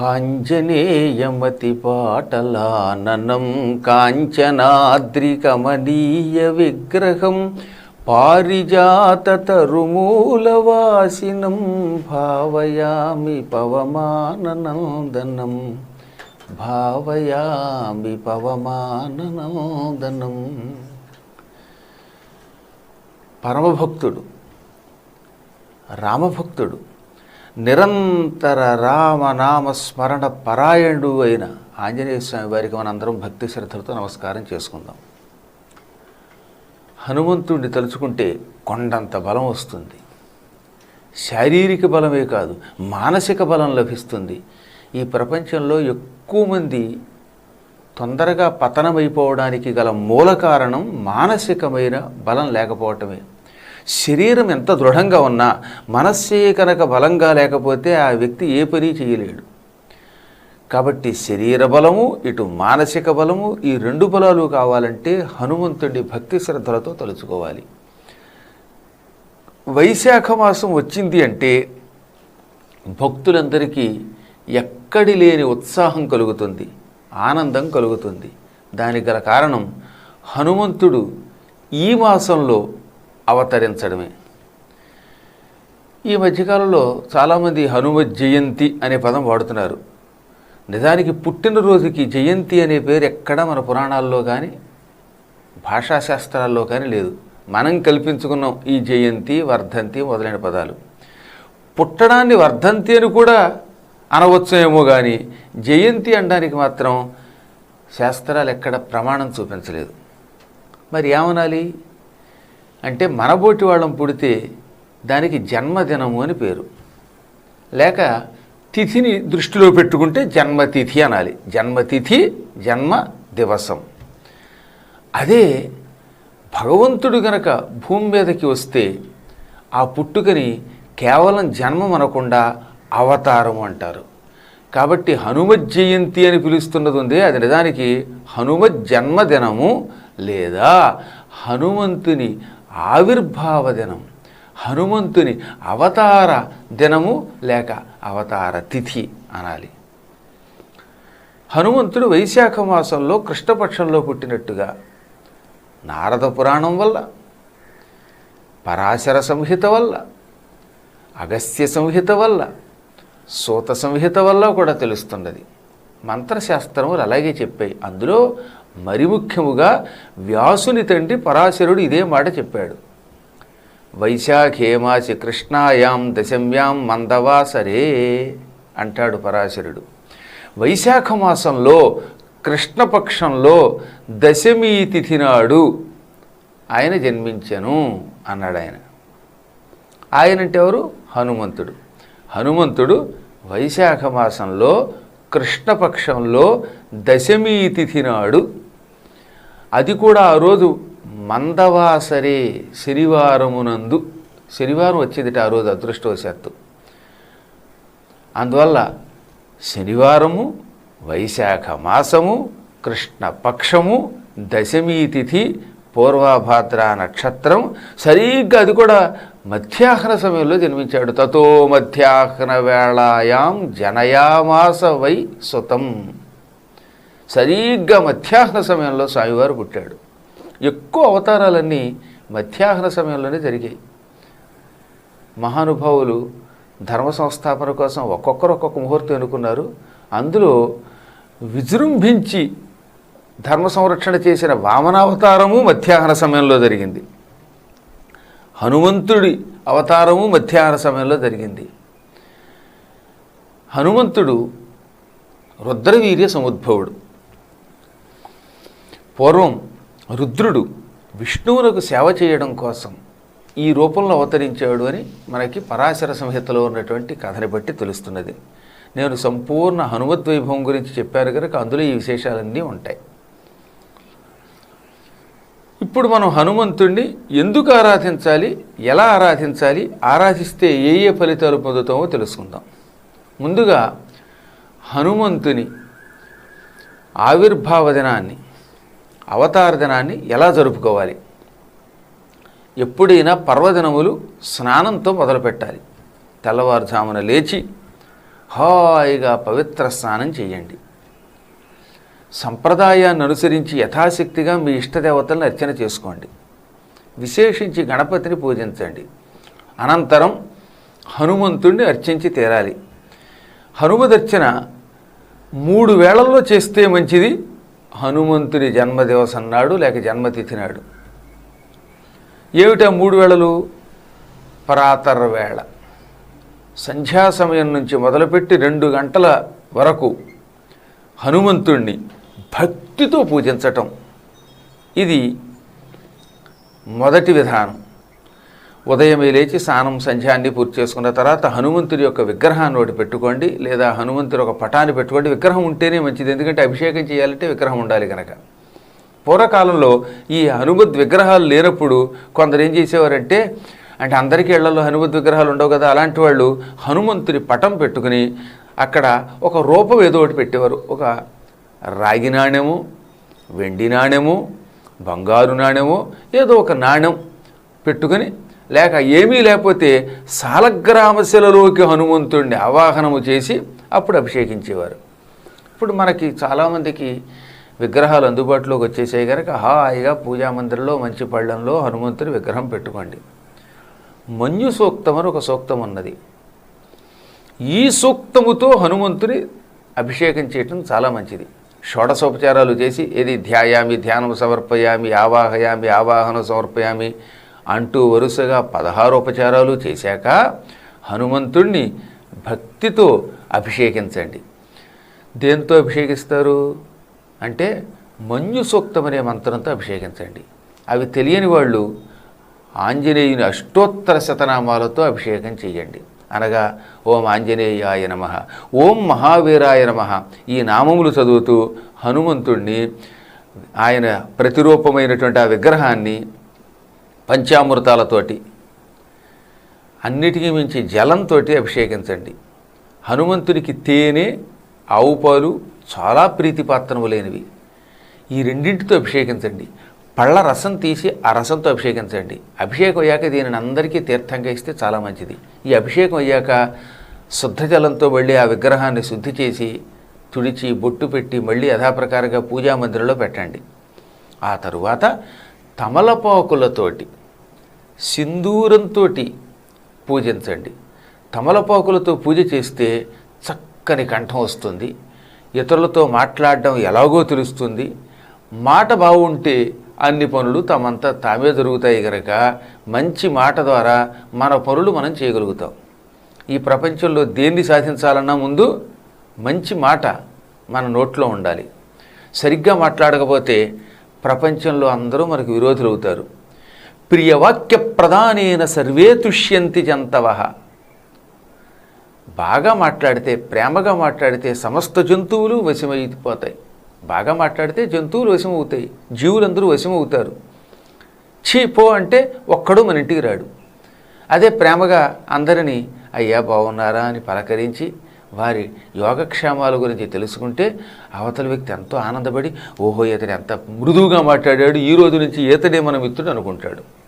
ఆంజనేయమతి పాటలాననం కాంచనాద్రికమనీయ విగ్రహం పారిజాత తరుమూలవాసినం భావయామి పవమాననందనం భావయామి పవమాననందనం పరమభక్తుడు రామభక్తుడు నిరంతర రామనామ స్మరణ పరాయణుడు అయిన ఆంజనేయ స్వామి వారికి మనందరం భక్తి శ్రద్ధలతో నమస్కారం చేసుకుందాం. హనుమంతుడిని తలుచుకుంటే కొండంత బలం వస్తుంది. శారీరక బలమే కాదు మానసిక బలం లభిస్తుంది. ఈ ప్రపంచంలో ఎక్కువ మంది తొందరగా పతనమైపోవడానికి గల మూల కారణం మానసికమైన బలం లేకపోవటమే. శరీరం ఎంత దృఢంగా ఉన్నా మనస్సే కనుక బలంగా లేకపోతే ఆ వ్యక్తి ఏ పని చేయలేడు. కాబట్టి శరీర బలము ఇటు మానసిక బలము ఈ రెండు బలాలు కావాలంటే హనుమంతుడి భక్తి శ్రద్ధలతో తలుచుకోవాలి. వైశాఖ మాసం వచ్చింది అంటే భక్తులందరికీ ఎక్కడి లేని ఉత్సాహం కలుగుతుంది ఆనందం కలుగుతుంది. దానికి గల కారణం హనుమంతుడు ఈ మాసంలో అవతరించడమే. ఈ మధ్యకాలంలో చాలామంది హనుమ జయంతి అనే పదం వాడుతున్నారు. నిజానికి పుట్టినరోజుకి జయంతి అనే పేరు ఎక్కడా మన పురాణాల్లో కానీ భాషాశాస్త్రాల్లో కానీ లేదు. మనం కల్పించుకున్నాం ఈ జయంతి వర్ధంతి మొదలైన పదాలు. పుట్టడాన్ని వర్ధంతి అని కూడా అనవచ్చేమో కానీ జయంతి అనడానికి మాత్రం శాస్త్రాలు ఎక్కడ ప్రమాణం చూపించలేదు. మరి ఏమనాలి? అంటే మనబోటి వాళ్ళం పుడితే దానికి జన్మదినము అని పేరు. లేక తిథిని దృష్టిలో పెట్టుకుంటే జన్మతిథి అనాలి. జన్మతిథి జన్మ దివసం. అదే భగవంతుడు గనక భూమి మీదకి వస్తే ఆ పుట్టుకని కేవలం జన్మం అనకుండా అవతారం అంటారు. కాబట్టి హనుమత్ జయంతి అని పిలుస్తున్నది ఉంది. అది నిజానికి హనుమత్ జన్మదినము లేదా హనుమంతుని ఆవిర్భావ దినం హనుమంతుని అవతార దినము లేక అవతార తిథి అనాలి. హనుమంతుడు వైశాఖ మాసంలో కృష్ణపక్షంలో పుట్టినట్టుగా నారద పురాణం వల్ల పరాశర సంహిత వల్ల అగస్త్య సంహిత వల్ల సూత సంహిత వల్ల కూడా తెలుస్తున్నది. మంత్రశాస్త్రములు అలాగే చెప్పాయి. అందులో మరి ముఖ్యముగా వ్యాసుని తండ్రి పరాశరుడు ఇదే మాట చెప్పాడు. వైశాఖేమాసి కృష్ణాయాం దశమ్యాం మందవాసరే అంటాడు పరాశరుడు. వైశాఖ మాసంలో కృష్ణపక్షంలో దశమి తిథి నాడు ఆయన జన్మించను అన్నాడు ఆయన. ఆయన అంటే ఎవరు? హనుమంతుడు. హనుమంతుడు వైశాఖ మాసంలో కృష్ణపక్షంలో దశమి తిథి నాడు అది కూడా ఆ రోజు మందవాసరే శనివారమునందు శనివారం వచ్చేదిట ఆ రోజు అదృష్టవశాత్తు. అందువల్ల శనివారము వైశాఖ మాసము కృష్ణపక్షము దశమి తిథి పూర్వభాద్ర నక్షత్రం సరిగ్గా అది కూడా మధ్యాహ్న సమయంలో జన్మించాడు. తతో మధ్యాహ్న వేళాయాం జనయామాస వై సుతం. సరిగ్గా మధ్యాహ్న సమయంలో స్వామివారు పుట్టాడు. ఎక్కువ అవతారాలన్నీ మధ్యాహ్న సమయంలోనే జరిగాయి. మహానుభావులు ధర్మ సంస్థాపన కోసం ఒక్కొక్కరు ఒక్కొక్క ముహూర్తం ఎన్నుకున్నారు. అందులో విజృంభించి ధర్మ సంరక్షణ చేసిన వామనావతారము మధ్యాహ్న సమయంలో జరిగింది. హనుమంతుడి అవతారము మధ్యాహ్న సమయంలో జరిగింది. హనుమంతుడు రుద్రవీర్య సముద్భవుడు. పూర్వం రుద్రుడు విష్ణువునకు సేవ చేయడం కోసం ఈ రూపంలో అవతరించాడు అని మనకి పరాశర సంహితలో ఉన్నటువంటి కథని బట్టి తెలుస్తున్నది. నేను సంపూర్ణ హనుమద్వైభవం గురించి చెప్పారు కనుక అందులో ఈ విశేషాలన్నీ ఉంటాయి. ఇప్పుడు మనం హనుమంతుణ్ణి ఎందుకు ఆరాధించాలి ఎలా ఆరాధించాలి ఆరాధిస్తే ఏ ఏ ఫలితాలు పొందుతామో తెలుసుకుందాం. ముందుగా హనుమంతుని ఆవిర్భావ దినాన్ని అవతార దినాన్ని ఎలా జరుపుకోవాలి? ఎప్పుడైనా పర్వదినములు స్నానంతో మొదలుపెట్టాలి. తెల్లవారుజామున లేచి హాయిగా పవిత్ర స్నానం చేయండి. సంప్రదాయాన్ని అనుసరించి యథాశక్తిగా మీ ఇష్టదేవతలను అర్చన చేసుకోండి. విశేషించి గణపతిని పూజించండి. అనంతరం హనుమంతుణ్ణి అర్చించి తీరాలి. హనుమదర్చన మూడు వేళల్లో చేస్తే మంచిది. హనుమంతుని జన్మదివసం నాడు లేక జన్మతిథి నాడు. ఏమిటా మూడు వేళలు? పరాతర వేళ. సంధ్యా సమయం నుంచి మొదలుపెట్టి రెండు గంటల వరకు హనుమంతుణ్ణి భక్తితో పూజించటం. ఇది మొదటి విధానం. ఉదయమే లేచి స్నానం సంధ్యాన్ని పూర్తి చేసుకున్న తర్వాత హనుమంతుడి యొక్క విగ్రహాన్ని ఒకటి పెట్టుకోండి లేదా హనుమంతుడి ఒక పటాన్ని పెట్టుకోండి. విగ్రహం ఉంటేనే మంచిది. ఎందుకంటే అభిషేకం చేయాలంటే విగ్రహం ఉండాలి కనుక పూర్వకాలంలో ఈ హనుమద్ విగ్రహాలు లేనప్పుడు కొందరు ఏం చేసేవారంటే అంటే అందరికీ ఇళ్ళలో హనుమద్ విగ్రహాలు ఉండవు కదా అలాంటి వాళ్ళు హనుమంతుడి పటం పెట్టుకుని అక్కడ ఒక రూపం ఏదో ఒకటి పెట్టేవారు. ఒక రాగి నాణ్యము వెండి నాణ్యము బంగారు నాణ్యము ఏదో ఒక నాణ్యం పెట్టుకుని లేక ఏమీ లేకపోతే సాలగ్రామశిలలోకి హనుమంతుడిని ఆవాహనము చేసి అప్పుడు అభిషేకించేవారు. ఇప్పుడు మనకి చాలామందికి విగ్రహాలు అందుబాటులోకి వచ్చేసాయి కనుక హాయిగా పూజా మందిరంలో మంచి పళ్ళంలో హనుమంతుడి విగ్రహం పెట్టుకోండి. మన్యు సూక్తం అని ఒక సూక్తం ఉన్నది. ఈ సూక్తముతో హనుమంతుని అభిషేకం చేయటం చాలా మంచిది. షోడశోపచారాలు చేసి ఏది ధ్యాయామి ధ్యానం సమర్పయామి ఆవాహయామి ఆవాహనం సమర్పయామి అంటూ వరుసగా పదహారు ఉపచారాలు చేశాక హనుమంతుణ్ణి భక్తితో అభిషేకించండి. దేంతో అభిషేకిస్తారు? అంటే మంజు సూక్తం అనే మంత్రంతో అభిషేకించండి. అవి తెలియని వాళ్ళు ఆంజనేయుని అష్టోత్తర శతనామాలతో అభిషేకం చేయండి. అనగా ఓం ఆంజనేయాయ నమ ఓం మహావీరాయ నమ ఈ నామములు చదువుతూ హనుమంతుణ్ణి ఆయన ప్రతిరూపమైనటువంటి ఆ విగ్రహాన్ని పంచామృతాలతోటి అన్నిటికీ మించి జలంతో అభిషేకించండి. హనుమంతునికి తేనె ఆవు పాలు చాలా ప్రీతిపాత్రములైనవి ఈ రెండింటితో అభిషేకించండి. పళ్ళ రసం తీసి ఆ రసంతో అభిషేకించండి. అభిషేకం అయ్యాక దీనిని అందరికీ తీర్థంగా ఇస్తే చాలా మంచిది. ఈ అభిషేకం అయ్యాక శుద్ధ జలంతో మళ్ళీ ఆ విగ్రహాన్ని శుద్ధి చేసి తుడిచి బొట్టు పెట్టి మళ్ళీ యథాప్రకారంగా పూజా మందిరంలో పెట్టండి. ఆ తరువాత తమలపాకులతోటి సింధూరంతో పూజించండి. తమలపాకులతో పూజ చేస్తే చక్కని కంఠం వస్తుంది. ఇతరులతో మాట్లాడడం ఎలాగో తెలుస్తుంది. మాట బాగుంటే అన్ని పనులు తమంతా తామే జరుగుతాయి కనుక మంచి మాట ద్వారా మన పనులు మనం చేయగలుగుతాం. ఈ ప్రపంచంలో దేన్ని సాధించాలన్నా ముందు మంచి మాట మన నోట్లో ఉండాలి. సరిగ్గా మాట్లాడకపోతే ప్రపంచంలో అందరూ మనకు విరోధులు అవుతారు ప్రియవాక్య ప్రధానైన సర్వే తుష్యంతి జంతవ. బాగా మాట్లాడితే ప్రేమగా మాట్లాడితే సమస్త జంతువులు వశమైపోతాయి. బాగా మాట్లాడితే జంతువులు వశమవుతాయి. జీవులందరూ వశమవుతారు. ఛీ పో అంటే ఒక్కడు మన ఇంటికి రాడు. అదే ప్రేమగా అందరినీ అయ్యా బాగున్నారా? అని పలకరించి వారి యోగక్షేమాల గురించి తెలుసుకుంటే అవతల వ్యక్తి ఎంతో ఆనందపడి ఓహో ఇతడు ఎంత మృదువుగా మాట్లాడాడు. ఈ రోజు నుంచి ఈతడే మన మిత్రుడు అనుకుంటాడు.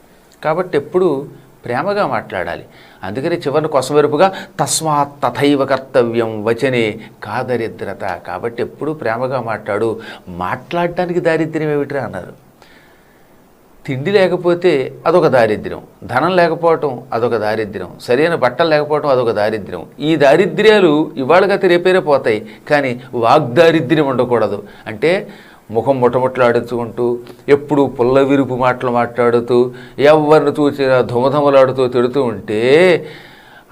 కాబట్టి ఎప్పుడు ప్రేమగా మాట్లాడాలి. అందుకని చివరిని కొసమెరుపుగా తస్మాత్ తథైవ కర్తవ్యం వచనే కాదరిద్రత. కాబట్టి ఎప్పుడు ప్రేమగా మాట్లాడు. మాట్లాడటానికి దారిద్ర్యం ఏమిట్రా అన్నారు. తిండి లేకపోతే అదొక దారిద్ర్యం. ధనం లేకపోవటం అదొక దారిద్ర్యం. సరైన బట్టలు లేకపోవటం అదొక దారిద్ర్యం. ఈ దారిద్ర్యాలు ఇవాళగా రేపేరే పోతాయి. కానీ వాగ్దారిద్ర్యం ఉండకూడదు. అంటే ముఖం ముట్టముట్లాడించుకుంటూ ఎప్పుడు పుల్ల విరుపు మాటలు మాట్లాడుతూ ఎవరిని చూసినా ధుమధమలాడుతూ తిడుతూ ఉంటే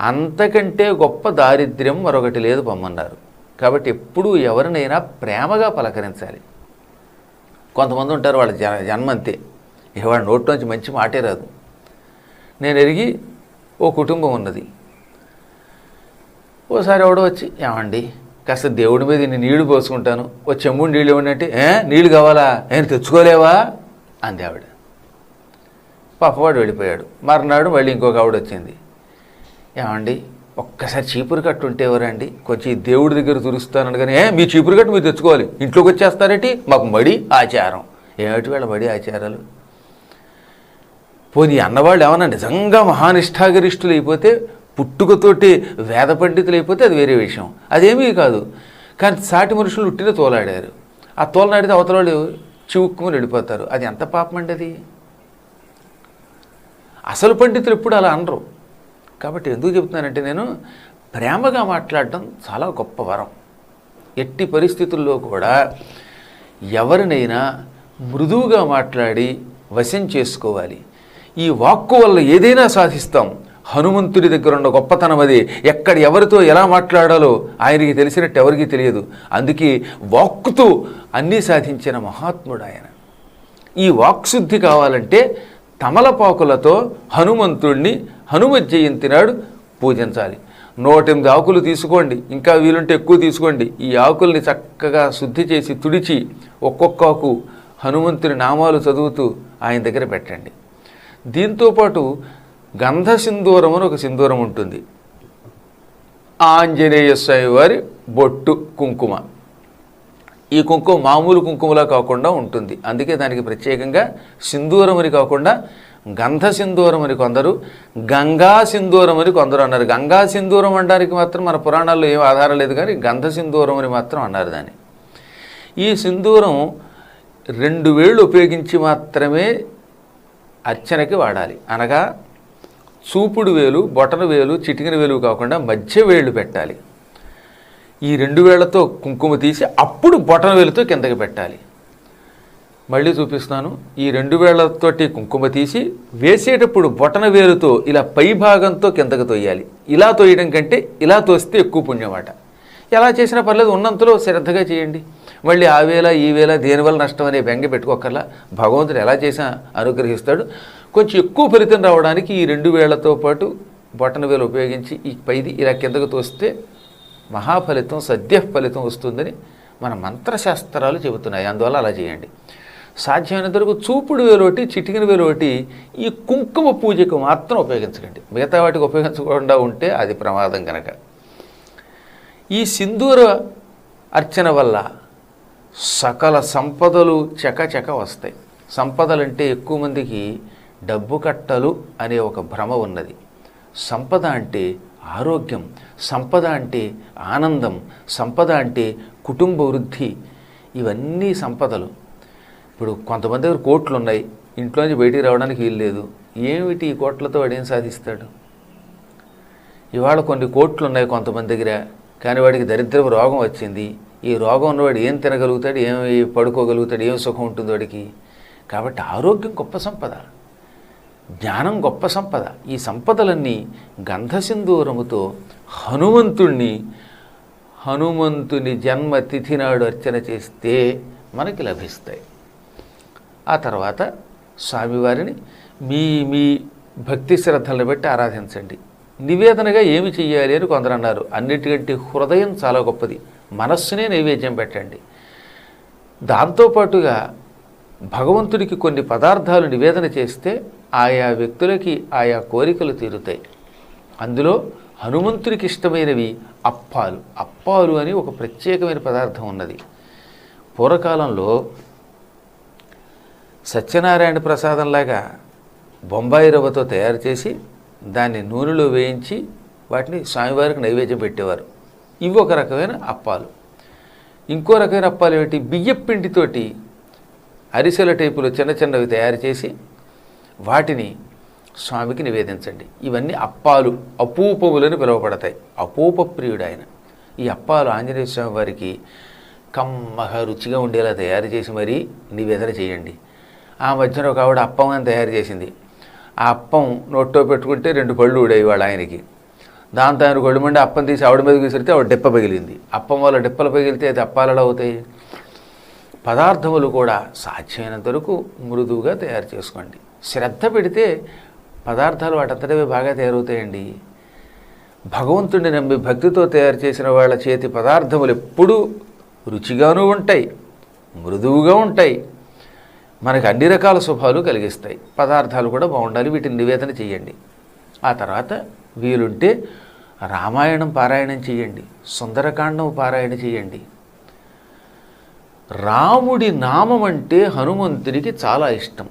అంతకంటే గొప్ప దారిద్ర్యం మరొకటి లేదు పొమ్మన్నారు కాబట్టి ఎప్పుడూ ఎవరినైనా ప్రేమగా పలకరించాలి. కొంతమంది ఉంటారు వాళ్ళ జ జన్మంతే. ఇక వాళ్ళ నోట్లోంచి మంచి మాటే రాదు. నేను ఎరిగి ఓ కుటుంబం ఉన్నది. ఓసారి ఎవడో వచ్చి ఏమండి? కాస్త దేవుడి మీద నేను నీళ్ళు పోసుకుంటాను. ఓ చెంబుడు నీళ్ళు ఇవ్వండి ఏ నీళ్ళు కావాలా? నేను తెచ్చుకోలేవా? అంది ఆవిడ. పాపవాడు వెళ్ళిపోయాడు. మర్నాడు మళ్ళీ ఇంకొక ఆవిడ వచ్చింది. ఏమండి ఒక్కసారి చీపురు కట్టు ఉంటే ఎవరండి? కొంచెం దేవుడి దగ్గర తురుస్తాను కానీ ఏ మీ చీపురు కట్టు మీరు తెచ్చుకోవాలి. ఇంట్లోకి వచ్చేస్తారేంటి? మాకు మడి ఆచారం. ఏమిటి వీళ్ళ మడి ఆచారాలు? పోనీ అన్నవాళ్ళు ఏమన్నా నిజంగా మహానిష్టాగరిష్ఠులు అయిపోతే పుట్టుకతోటి వేద పండితులు అయిపోతే అది వేరే విషయం. అదేమీ కాదు. కానీ సాటి మనుషులు ఉట్టిన తోలాడారు. ఆ తోలనాడితే అవతల వాళ్ళు చివుక్కుమని వెళ్ళిపోతారు. అది ఎంత పాపం అండి అది? అసలు పండితులు ఎప్పుడు అలా అనరు. కాబట్టి ఎందుకు చెప్తున్నానంటే నేను ప్రేమగా మాట్లాడడం చాలా గొప్ప వరం. ఎట్టి పరిస్థితుల్లో కూడా ఎవరినైనా మృదువుగా మాట్లాడి వశం చేసుకోవాలి. ఈ వాక్కు వల్ల ఏదైనా సాధిస్తాం. హనుమంతుడి దగ్గర ఉన్న గొప్పతనం అది. ఎక్కడ ఎవరితో ఎలా మాట్లాడాలో ఆయనకి తెలిసినట్టు ఎవరికి తెలియదు. అందుకే వాక్కుతో అన్నీ సాధించిన మహాత్ముడు ఆయన. ఈ వాక్శుద్ధి కావాలంటే తమలపాకులతో హనుమంతుణ్ణి హనుమ జయంతి నాడు పూజించాలి. నూటెనిమిది ఆకులు తీసుకోండి. ఇంకా వీలుంటే ఎక్కువ తీసుకోండి. ఈ ఆకుల్ని చక్కగా శుద్ధి చేసి తుడిచి ఒక్కొక్క ఆకు హనుమంతుని నామాలు చదువుతూ ఆయన దగ్గర పెట్టండి. దీంతోపాటు గంధ సింధూరం అని ఒక సింధూరం ఉంటుంది. ఆంజనేయ స్వామి వారి బొట్టు కుంకుమ. ఈ కుంకుమ మామూలు కుంకుమలా కాకుండా ఉంటుంది. అందుకే దానికి ప్రత్యేకంగా సింధూరం అని కాకుండా గంధ సింధూరం అని కొందరు గంగా సింధూరం అని కొందరు అన్నారు. గంగా సింధూరం అనడానికి మాత్రం మన పురాణాల్లో ఏం ఆధారం లేదు కానీ గంధ సింధూరం అని మాత్రం అన్నారు దాన్ని. ఈ సింధూరం రెండు వేళ్ళు ఉపయోగించి మాత్రమే అర్చనకి వాడాలి. అనగా చూపుడు వేలు బొటన వేలు చిటికిన వేలు కాకుండా మధ్య వేళ్ళు పెట్టాలి. ఈ రెండు వేళ్ళతో కుంకుమ తీసి అప్పుడు బొటన వేలుతో కిందకి పెట్టాలి. మళ్ళీ చూపిస్తాను ఈ రెండు వేళ్ళతోటి కుంకుమ తీసి వేసేటప్పుడు బొటన వేలుతో ఇలా పై భాగంతో కిందకి తొయ్యాలి. ఇలా తోయడం కంటే ఇలా తోస్తే ఎక్కువ పుణ్యమాట. ఎలా చేసినా పర్లేదు ఉన్నంతలో శ్రద్ధగా చేయండి. మళ్ళీ ఆ వేళ ఈ వేళ దేనివల్ల నష్టం అనే బెంగ పెట్టుకోకర్లా భగవంతుడు ఎలా చేసినా అనుగ్రహిస్తాడు. కొంచెం ఎక్కువ ఫలితం రావడానికి ఈ రెండు వేళ్ళతో పాటు బటన్ వేలు ఉపయోగించి ఈ పైది ఇలా కిందకు తోస్తే మహాఫలితం సద్య ఫలితం వస్తుందని మన మంత్రశాస్త్రాలు చెబుతున్నాయి. అందువల్ల అలా చేయండి. సాధ్యమైనంత వరకు చూపుడు వేలోటి చిటికిన వేలోటి ఈ కుంకుమ పూజకు మాత్రం ఉపయోగించకండి. మిగతా వాటికి ఉపయోగించకుండా ఉంటే అది ప్రమాదం కనుక ఈ సింధూర అర్చన వల్ల సకల సంపదలు చకచక వస్తాయి. సంపదలంటే ఎక్కువ మందికి డబ్బు కట్టలు అనే ఒక భ్రమ ఉన్నది. సంపద అంటే ఆరోగ్యం సంపద అంటే ఆనందం సంపద అంటే కుటుంబ వృద్ధి ఇవన్నీ సంపదలు. ఇప్పుడు కొంతమంది దగ్గర కోట్లు ఉన్నాయి ఇంట్లోంచి బయటికి రావడానికి వీలు లేదు. ఏమిటి ఈ కోట్లతో వాడు ఏం సాధిస్తాడు? ఇవాళ కొన్ని కోట్లు ఉన్నాయి కొంతమంది దగ్గర కానీ వాడికి దరిద్రపు రోగం వచ్చింది. ఈ రోగం ఉన్నవాడు ఏం తినగలుగుతాడు ఏం పడుకోగలుగుతాడు ఏం సుఖం ఉంటుంది వాడికి. కాబట్టి ఆరోగ్యం గొప్ప సంపద. జ్ఞానం గొప్ప సంపద. ఈ సంపదలన్నీ గంధసింధూరముతో హనుమంతుణ్ణి హనుమంతుని జన్మ తిథి నాడు అర్చన చేస్తే మనకి లభిస్తాయి. ఆ తర్వాత స్వామివారిని మీ మీ భక్తి శ్రద్ధలను బట్టి ఆరాధించండి. నివేదనగా ఏమి చెయ్యాలి అని కొందరు అన్నారు అన్నిటికంటే హృదయం చాలా గొప్పది. మనస్సునే నైవేద్యం పెట్టండి. దాంతోపాటుగా భగవంతుడికి కొన్ని పదార్థాలు నివేదన చేస్తే ఆయా వ్యక్తులకి ఆయా కోరికలు తీరుతాయి. అందులో హనుమంతుడికి ఇష్టమైనవి అప్పాలు. అప్పాలు అని ఒక ప్రత్యేకమైన పదార్థం ఉన్నది. పూర్వకాలంలో సత్యనారాయణ ప్రసాదంలాగా బొంబాయి రవ్వతో తయారు చేసి దాన్ని నూనెలో వేయించి వాటిని స్వామివారికి నైవేద్యం పెట్టేవారు. ఇవి ఒక రకమైన అప్పాలు. ఇంకో రకమైన అప్పాలు ఏమిటి? బియ్యపిండితోటి అరిసెల టైపులో చిన్న చిన్నవి తయారు చేసి వాటిని స్వామికి నివేదించండి. ఇవన్నీ అప్పాలు అపూపములని పిలువబడతాయి. అపూప ప్రియుడు ఆయన ఈ అప్పాలు ఆంజనేయ స్వామి వారికి కమ్మగా రుచిగా ఉండేలా తయారు చేసి మరీ నివేదన చేయండి. ఆ మధ్యన ఒక ఆవిడ అప్పం అని తయారు చేసింది. ఆ అప్పం నోట్లో పెట్టుకుంటే రెండు పళ్ళు ఊడాయి వాళ్ళ ఆయనకి. దాంతో ఆయన గొళ్ళు మండి అప్పం తీసి ఆవిడ మీద విసిరితే ఆవిడ డెప్ప పగిలింది. అప్పం వల్ల డెప్పలు పగిలితే అది అప్పాలలో అవుతాయి? పదార్థములు కూడా సాధ్యమైనంత వరకు మృదువుగా తయారు చేసుకోండి. శ్రద్ధ పెడితే పదార్థాలు వాటంతటవే బాగా తయారవుతాయండి. భగవంతుడిని నమ్మి భక్తితో తయారు చేసిన వాళ్ళ చేతి పదార్థములు ఎప్పుడూ రుచిగానూ ఉంటాయి మృదువుగా ఉంటాయి. మనకు అన్ని రకాల శుభాలు కలిగిస్తాయి. పదార్థాలు కూడా బాగుండాలి వీటిని నివేదన చేయండి. ఆ తర్వాత వీలుంటే రామాయణం పారాయణం చేయండి సుందరకాండం పారాయణ చేయండి. రాముడి నామం అంటే హనుమంతునికి చాలా ఇష్టం.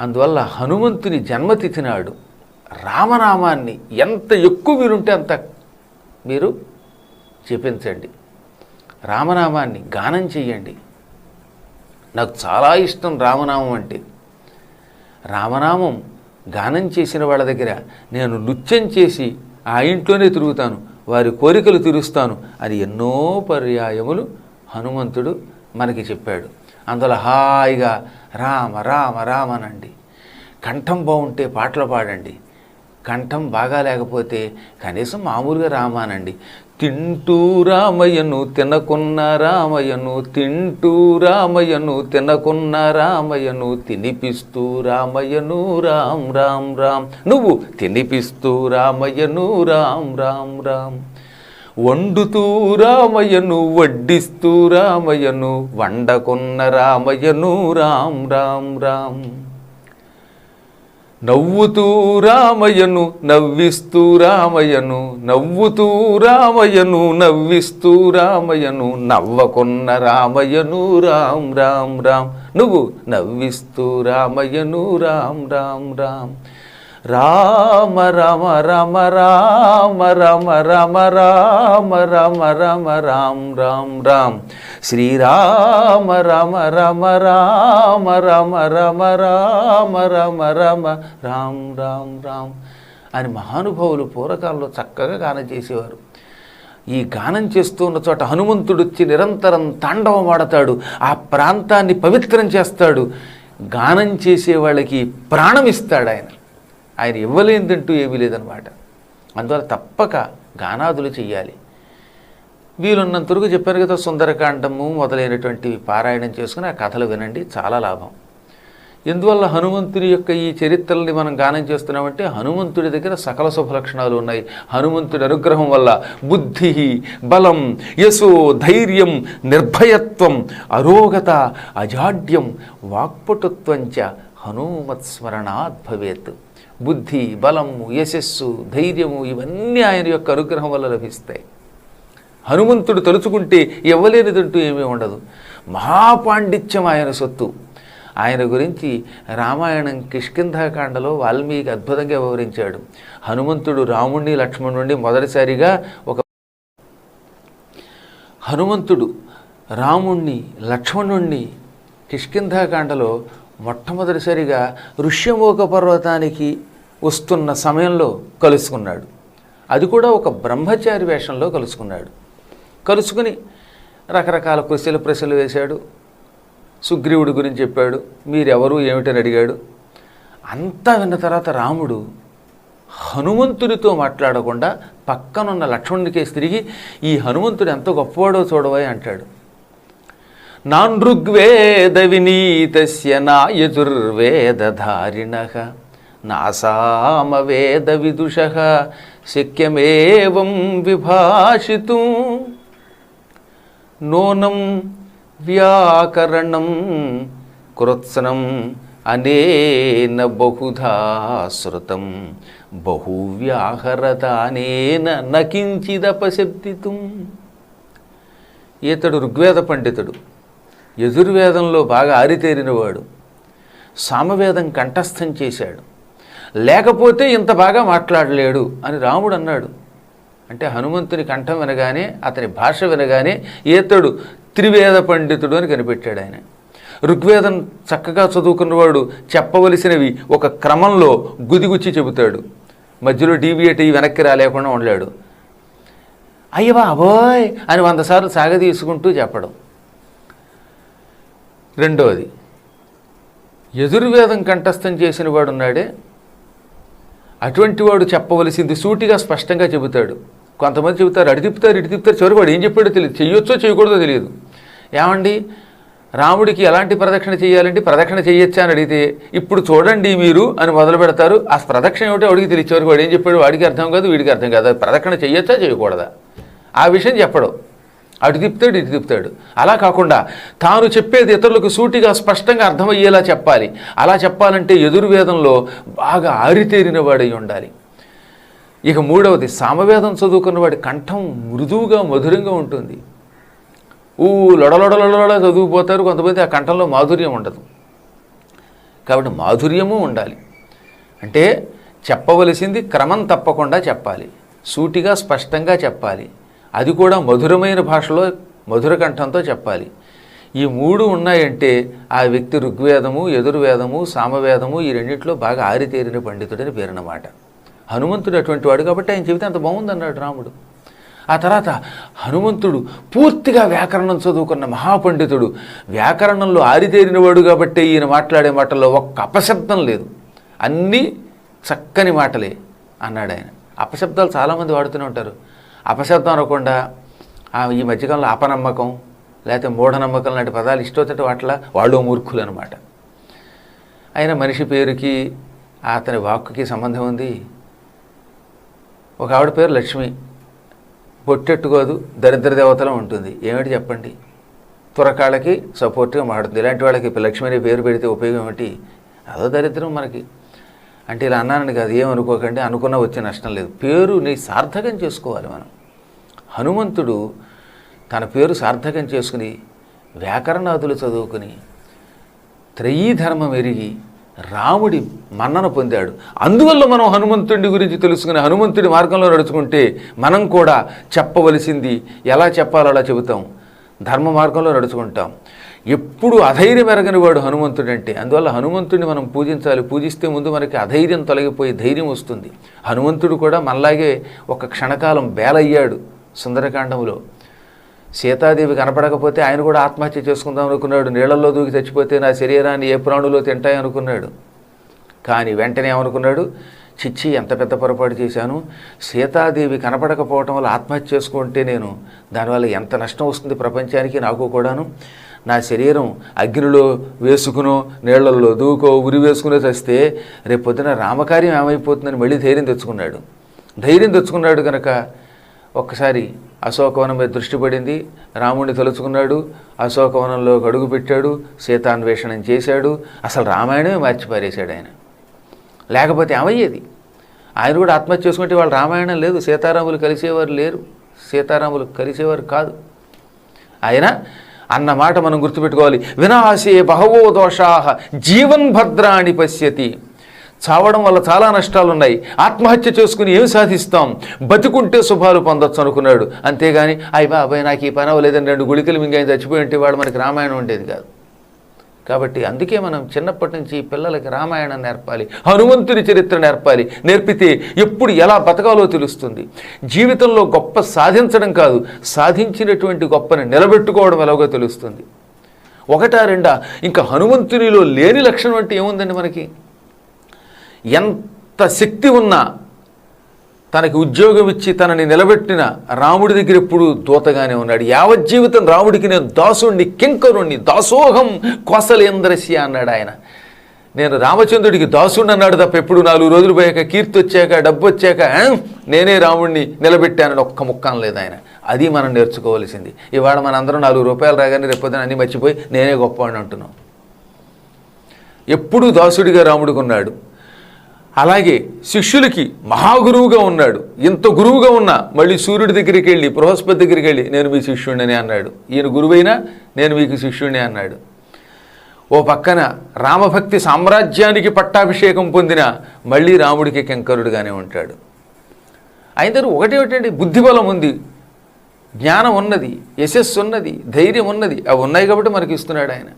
అందువల్ల హనుమంతుని జన్మతిథి నాడు రామనామాన్ని ఎంత ఎక్కువ వీలుంటే అంత మీరు చెప్పించండి. రామనామాన్ని గానం చెయ్యండి. నాకు చాలా ఇష్టం రామనామం అంటే. రామనామం గానం చేసిన వాళ్ళ దగ్గర నేను నృత్యం చేసి ఆ ఇంట్లోనే తిరుగుతాను వారి కోరికలు తీరుస్తాను అని ఎన్నో పర్యాయములు హనుమంతుడు మనకి చెప్పాడు. అందులో హాయిగా రామ రామ రామనండి. కంఠం బాగుంటే పాటలు పాడండి. కంఠం బాగా లేకపోతే కనీసం మామూలుగా రామానండి. తింటూ రామయ్యను తినకున్న రామయ్యను తింటూ రామయ్యను తినకున్న రామయ్యను తినిపిస్తూ రామయ్యను రామ్ రామ్ రామ్. నువ్వు తినిపిస్తూ రామయ్యను రామ్ రామ్ రామ్. వండుతూ రామయ్యను వడ్డిస్తూ రామయ్యను వండకున్న రామయ్యను రామ్ రామ్ రామ్. నవ్వుతూ రామయ్యను నవ్విస్తూ రామయ్యను నవ్వుతూ రామయ్యను నవ్విస్తూ రామయ్యను నవ్వకున్న రామయ్యను రామ్ రామ్ రామ్. నువ్వు నవ్విస్తూ రామయ్యను రామ్ రామ్ రామ్. రామ రమ రమ రామ రమ రమ రామ రమ రమ రామ్ రామ రామ్ శ్రీరామ రమ రమ రామ రమ రమ రామ రమ రమ రామ్ రామ రామ అని మహానుభావులు పూర్వకాలంలో చక్కగా గానం చేసేవారు ఈ గానం చేస్తూ ఉన్న చోట హనుమంతుడు వచ్చి నిరంతరం తాండవమాడతాడు ఆ ప్రాంతాన్ని పవిత్రం చేస్తాడు గానం చేసే వాళ్ళకి ప్రాణమిస్తాడు ఆయన ఆయన ఇవ్వలేనిదంటూ ఏమీ లేదనమాట. అందువల్ల తప్పక గానాదులు చెయ్యాలి. వీలున్నంత వరకు చెప్పారు కదా సుందరకాండము మొదలైనటువంటి పారాయణం చేసుకుని ఆ కథలు వినండి చాలా లాభం. ఎందువల్ల హనుమంతుని యొక్క ఈ చరిత్రల్ని మనం గానం చేస్తున్నామంటే హనుమంతుడి దగ్గర సకల శుభ లక్షణాలు ఉన్నాయి. హనుమంతుడి అనుగ్రహం వల్ల బుద్ధి బలం యశో ధైర్యం నిర్భయత్వం అరోగత అజాడ్యం వాక్పటుత్వంచ హనుమత్స్మరణాత్ భవేత్ బుద్ధి బలము యశస్సు ధైర్యము ఇవన్నీ ఆయన యొక్క అనుగ్రహం వల్ల లభిస్తాయి హనుమంతుడు తలుచుకుంటే ఇవ్వలేనిదంటూ ఏమీ ఉండదు. మహాపాండిత్యం ఆయన సొత్తు. ఆయన గురించి రామాయణం కిష్కింధాకాండలో వాల్మీకి అద్భుతంగా వివరించాడు. హనుమంతుడు రాముణ్ణి లక్ష్మణుణ్ణి మొదటిసారిగా ఒక హనుమంతుడు రాముణ్ణి లక్ష్మణుణ్ణి కిష్కింధాకాండలో మొట్టమొదటిసారిగా ఋష్యమోక పర్వతానికి వస్తున్న సమయంలో కలుసుకున్నాడు. అది కూడా ఒక బ్రహ్మచారి వేషంలో కలుసుకున్నాడు. కలుసుకుని రకరకాల కుశల ప్రశ్నలు వేశాడు. సుగ్రీవుడి గురించి చెప్పాడు. మీరెవరు? ఏమిటని అడిగాడు. అంతా విన్న తర్వాత రాముడు హనుమంతుడితో మాట్లాడకుండా పక్కనున్న లక్ష్మణుడికేసి తిరిగి ఈ హనుమంతుడు ఎంత గొప్పవాడో చూడవా అంటాడు. నాన్ ఋగ్వేద వినీతస్య నా నాసామవేద విదుష శక్యమేవం విభాషితుం. నూనం వ్యాకరణం కృత్సనం అనేన బహుధా శృతం బహువ్యాహరతానేన నకించిదపశబ్దితుం. ఈతడు ఋగ్వేద పండితుడు యజుర్వేదంలో బాగా ఆరితేరినవాడు సామవేదం కంఠస్థం చేశాడు. లేకపోతే ఇంత బాగా మాట్లాడలేడు అని రాముడు అన్నాడు. అంటే హనుమంతుని కంఠం వినగానే అతని భాష వినగానే ఈతడు త్రివేద పండితుడు అని కనిపెట్టాడు ఆయన. ఋగ్వేదం చక్కగా చదువుకున్నవాడు చెప్పవలసినవి ఒక క్రమంలో గుదిగుచ్చి చెబుతాడు. మధ్యలో డీవియేట్ అయ్యి వెనక్కి రాలేకుండా ఉండలేడు. అయ్యవా అబోయ్ అని వంద సార్లు సాగదీసుకుంటూ చెప్పడం. రెండవది యజుర్వేదం కంఠస్థం చేసిన వాడున్నాడే అటువంటి వాడు చెప్పవలసింది సూటిగా స్పష్టంగా చెబుతాడు. కొంతమంది చెబుతారు అడి తిప్పుతారు ఇటు తిప్పుతారు. చివరికి వాడు ఏం చెప్పాడో తెలియదు. చెయ్యొచ్చో చేయకూడదో తెలియదు. ఏమండి? రాముడికి ఎలాంటి ప్రదక్షిణ చేయాలంటే ప్రదక్షిణ చేయొచ్చా అని అడిగితే ఇప్పుడు చూడండి మీరు అని మొదలు పెడతారు. ఆ ప్రదక్షిణ ఏమిటో వాడికి తెలియచేవారు వాడు ఏం చెప్పాడు వాడికి అర్థం కాదు వీడికి అర్థం కాదు. ప్రదక్షిణ చేయొచ్చా చేయకూడదా ఆ విషయం చెప్పడం. అటు తిప్పుతాడు ఇటు తిప్పుతాడు. అలా కాకుండా తాను చెప్పేది ఇతరులకు సూటిగా స్పష్టంగా అర్థమయ్యేలా చెప్పాలి. అలా చెప్పాలంటే ఎదుర్వేదంలో బాగా ఆరితేరిన వాడై ఉండాలి. ఇక మూడవది సామవేదం చదువుకున్నవాడి కంఠం మృదువుగా మధురంగా ఉంటుంది. ఊ లొడలొడలొడ చదువుకుపోతారు కొంతమంది ఆ కంఠంలో మాధుర్యం ఉండదు కాబట్టి మాధుర్యము ఉండాలి అంటే చెప్పవలసింది క్రమం తప్పకుండా చెప్పాలి సూటిగా స్పష్టంగా చెప్పాలి అది కూడా మధురమైన భాషలో మధుర కంఠంతో చెప్పాలి. ఈ మూడు ఉన్నాయంటే ఆ వ్యక్తి ఋగ్వేదము ఎదుర్వేదము సామవేదము ఈ రెండింటిలో బాగా ఆరితేరిన పండితుడని పేరునమాట హనుమంతుడు అటువంటి వాడు కాబట్టి ఆయన చెబితే అంత బాగుందన్నాడు రాముడు. ఆ తర్వాత హనుమంతుడు పూర్తిగా వ్యాకరణం చదువుకున్న మహాపండితుడు వ్యాకరణంలో ఆరితేరినవాడు కాబట్టి ఈయన మాట్లాడే మాటల్లో ఒక్క అపశబ్దం లేదు. అన్నీ చక్కని మాటలే అన్నాడు ఆయన అపశబ్దాలు చాలామంది వాడుతూనే ఉంటారు. అపశబ్దం అనకుండా ఈ మధ్యకాలంలో అపనమ్మకం లేకపోతే మూఢనమ్మకం లాంటి పదాలు ఇష్టొచ్చట వాటిలా వాళ్ళు మూర్ఖులు అనమాట ఆయన మనిషి పేరుకి అతని వాక్కుకి సంబంధం ఉంది. ఒక ఆవిడ పేరు లక్ష్మి. పొట్టెట్టుకోదు దరిద్ర దేవతలో ఉంటుంది. ఏమిటి చెప్పండి? తురకాళ్ళకి సపోర్ట్గా మాడుతుంది ఇలాంటి వాళ్ళకి లక్ష్మి అనే పేరు పెడితే ఉపయోగం ఏమిటి? అదో దరిద్రం మనకి. అంటే ఇలా అన్నానని కాదు ఏమనుకోకండి అనుకున్నా వచ్చే నష్టం లేదు. పేరుని సార్థకం చేసుకోవాలి మనం. హనుమంతుడు తన పేరు సార్థకం చేసుకుని వ్యాకరణాదులు చదువుకుని త్రయీ ధర్మం ఎరిగి రాముడి మన్నన పొందాడు. అందువల్ల మనం హనుమంతుడి గురించి తెలుసుకుని హనుమంతుడి మార్గంలో నడుచుకుంటే మనం కూడా చెప్పవలసింది ఎలా చెప్పాలో అలా చెబుతాం. ధర్మ మార్గంలో నడుచుకుంటాం. ఎప్పుడు అధైర్యం ఎరగని వాడు హనుమంతుడు అంటే అందువల్ల హనుమంతుడిని మనం పూజించాలి. పూజిస్తే ముందు మనకి అధైర్యం తొలగిపోయి ధైర్యం వస్తుంది. హనుమంతుడు కూడా మనలాగే ఒక క్షణకాలం బేలయ్యాడు సుందరకాండంలో సీతాదేవి కనపడకపోతే ఆయన కూడా ఆత్మహత్య చేసుకుందాం అనుకున్నాడు. నీళ్ళలో దూకి చచ్చిపోతే నా శరీరాన్ని ఏ ప్రాణులో తింటాయి అనుకున్నాడు. కానీ వెంటనే ఏమనుకున్నాడు? చిచ్చి ఎంత పెద్ద పొరపాటు చేశాను? సీతాదేవి కనపడకపోవటం వల్ల ఆత్మహత్య చేసుకుంటే నేను దానివల్ల ఎంత నష్టం వస్తుంది ప్రపంచానికి? నాకు కూడాను నా శరీరం అగ్నిలో వేసుకునో నీళ్ళలో దూకో ఉరి వేసుకునో చస్తే రేపు పొద్దున రామకార్యం ఏమైపోతుందని మళ్ళీ ధైర్యం తెచ్చుకున్నాడు. ధైర్యం తెచ్చుకున్నాడు కనుక ఒక్కసారి అశోకవనం మీద దృష్టి పడింది. రాముడిని తలుచుకున్నాడు. అశోకవనంలో అడుగు పెట్టాడు. సీతాన్వేషణం చేశాడు. అసలు రామాయణమే మార్చిపారేశాడు ఆయన. లేకపోతే ఏమయ్యేది? ఆయన కూడా ఆత్మహత్య చేసుకుంటే వాళ్ళు రామాయణం లేదు. సీతారాములు కలిసేవారు లేరు. సీతారాములు కలిసేవారు కాదు. ఆయన అన్న మాట మనం గుర్తుపెట్టుకోవాలి. వినాశే బహవో దోషాహ జీవన్ భద్రాణి పశ్యతి. చావడం వల్ల చాలా నష్టాలు ఉన్నాయి ఆత్మహత్య చేసుకుని ఏమి సాధిస్తాం? బతికుంటే శుభాలు పొందొచ్చు అనుకున్నాడు. అంతేగాని అయ్యి బాబాయ్ నాకు ఈ పని అవ్వలేదని రెండు గుళికలు మింగాయని చచ్చిపోయి ఉంటే వాడు మనకి రామాయణం ఉండేది కాదు. కాబట్టి అందుకే మనం చిన్నప్పటి నుంచి పిల్లలకి రామాయణం నేర్పాలి హనుమంతుని చరిత్ర నేర్పాలి నేర్పితే ఎప్పుడు ఎలా బతకాలో తెలుస్తుంది. జీవితంలో గొప్ప సాధించడం కాదు సాధించినటువంటి గొప్పని నిలబెట్టుకోవడం ఎలాగో తెలుస్తుంది. ఒకటా రెండా ఇంకా హనుమంతునిలో లేని లక్షణం అంటే ఏముందండి మనకి? ఎంత శక్తి ఉన్నా తనకి ఉద్యోగం ఇచ్చి తనని నిలబెట్టిన రాముడి దగ్గర ఎప్పుడు దూతగానే ఉన్నాడు. యావజ్జీవితం రాముడికి నేను దాసుణ్ణి కింకరుణ్ణి దాసోహం కోసలేంద్రస్య అన్నాడు ఆయన. నేను రామచంద్రుడికి దాసుణ్ణి అన్నాడు తప్ప ఎప్పుడు నాలుగు రోజులు పోయాక కీర్తి వచ్చాక డబ్బు వచ్చాక నేనే రాముడిని నిలబెట్టానని ఒక్క ముక్కం లేదు ఆయన. అది మనం నేర్చుకోవాల్సింది. ఇవాళ మన అందరం నాలుగు రూపాయలు రాగానే రేపొద్దున అన్నీ మర్చిపోయి నేనే గొప్ప అని అంటున్నాం. ఎప్పుడూ దాసుడిగా రాముడికి ఉన్నాడు. అలాగే శిష్యులకి మహాగురువుగా ఉన్నాడు. ఇంత గురువుగా ఉన్నా మళ్ళీ సూర్యుడి దగ్గరికి వెళ్ళి బృహస్పతి దగ్గరికి వెళ్ళి నేను మీ శిష్యుడిని అన్నాడు. ఈయన గురువైనా నేను మీకు శిష్యుడిని అన్నాడు. ఓ పక్కన రామభక్తి సామ్రాజ్యానికి పట్టాభిషేకం పొందిన మళ్ళీ రాముడికి కెంకరుడుగానే ఉంటాడు. ఆయన ఒకటి ఒకటండి బుద్ధిబలం ఉంది జ్ఞానం ఉన్నది యశస్సు ఉన్నది ధైర్యం ఉన్నది అవి ఉన్నాయి కాబట్టి మనకి ఇస్తున్నాడు ఆయన.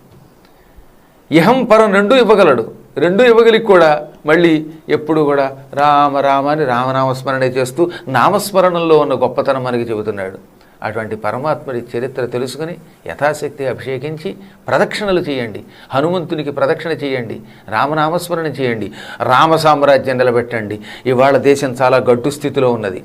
ఇహం పరం రెండూ ఇవ్వగలడు. రెండూ ఇవ్వగలిగి కూడా మళ్ళీ ఎప్పుడు కూడా రామ రామ అని రామనామస్మరణే చేస్తూ నామస్మరణంలో ఉన్న గొప్పతనం మనకి చెబుతున్నాడు. అటువంటి పరమాత్ముడి చరిత్ర తెలుసుకుని యథాశక్తి అభిషేకించి ప్రదక్షిణలు చేయండి. హనుమంతునికి ప్రదక్షిణ చేయండి. రామనామస్మరణ చేయండి. రామ సామ్రాజ్యం నిలబెట్టండి. ఇవాళ దేశం చాలా గడ్డు స్థితిలో ఉన్నది.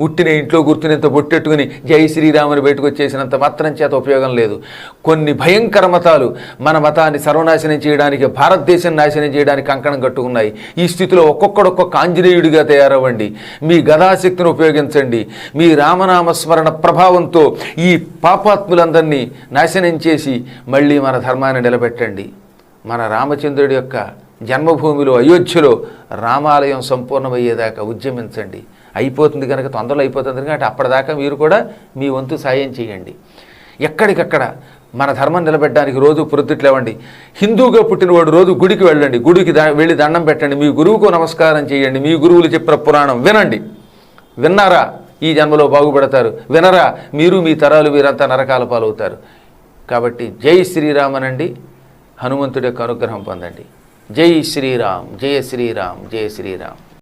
ఉట్టిన ఇంట్లో గుర్తునంత బొట్టెట్టుకుని జై శ్రీరాముని బయటకు వచ్చేసినంత మాత్రం చేత ఉపయోగం లేదు. కొన్ని భయంకర మతాలు మన మతాన్ని సర్వనాశనం చేయడానికి భారతదేశం నాశనం చేయడానికి కంకణం కట్టుకున్నాయి. ఈ స్థితిలో ఒక్కొక్కడొక్కొక్క ఆంజనేయుడిగా తయారవ్వండి. మీ గదాశక్తిని ఉపయోగించండి. మీ రామనామ స్మరణ ప్రభావంతో ఈ పాపాత్ములందరినీ నాశనం చేసి మళ్ళీ మన ధర్మాన్ని నిలబెట్టండి. మన రామచంద్రుడి యొక్క జన్మభూమిలో అయోధ్యలో రామాలయం సంపూర్ణమయ్యేదాకా ఉద్యమించండి. అయిపోతుంది కనుక తొందరలో అయిపోతుంది కనుక అప్పటిదాకా మీరు కూడా మీ వంతు సాయం చేయండి. ఎక్కడికక్కడ మన ధర్మం నిలబెట్టడానికి రోజు ప్రొద్దుట్లేవండి హిందూగా పుట్టినవాడు రోజు గుడికి వెళ్ళండి. గుడికి వెళ్ళి దండం పెట్టండి. మీ గురువుకు నమస్కారం చేయండి. మీ గురువులు చెప్పిన పురాణం వినండి. విన్నారా? ఈ జన్మలో బాగుపడతారు. వినరా? మీరు మీ తరాలు వీరంతా నరకాల పాలవుతారు. కాబట్టి జై శ్రీరామనండి. హనుమంతుడి యొక్క అనుగ్రహం పొందండి. జై శ్రీరామ్. జయ శ్రీరామ్. జయ శ్రీరామ్.